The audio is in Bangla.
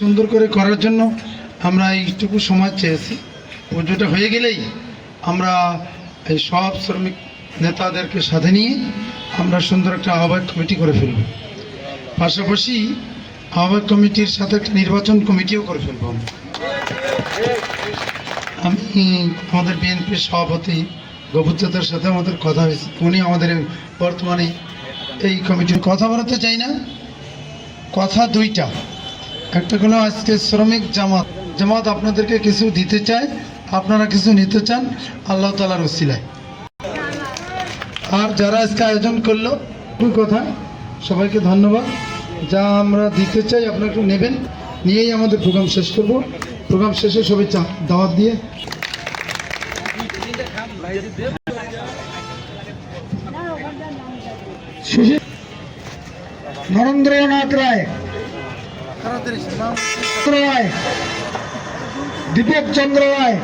সুন্দর করে করার জন্য আমরা এইটুকু সময় চেয়েছি। পুজোটা হয়ে গেলেই আমরা এই সব শ্রমিক নেতাদেরকে সাথে নিয়ে আমরা সুন্দর একটা আহ্বায়ক কমিটি করে ফেলব। পাশাপাশি আহ্বায়ক কমিটির সাথে একটা নির্বাচন কমিটিও করে ফেলব আমি আমাদের বিএনপির সভাপতি গভুরচাঁদের সাথে আমাদের কথা হয়েছে। উনি আমাদের বর্তমানে এই কমিটির কথা বলাতে চাই না। কথা দুইটা। একটা হলো আজকে শ্রমিক জামাত। জামাত আপনাদেরকে কিছু দিতে চায়, আপনারা কিছু নিতে চান, আল্লাহ তালার ওসিলায়। আর যারা আজকে আয়োজন করল একটু কথা, সবাইকে ধন্যবাদ। যা আমরা দিতে চাই, আপনারা একটু নেবেন, নিয়েই আমাদের প্রোগ্রাম শেষ করব। প্রোগ্রাম শেষে সবাই চা, দাওয়াত দিয়ে। নরেন্দ্রনাথ রায়। রায় দীপক চন্দ্র রায়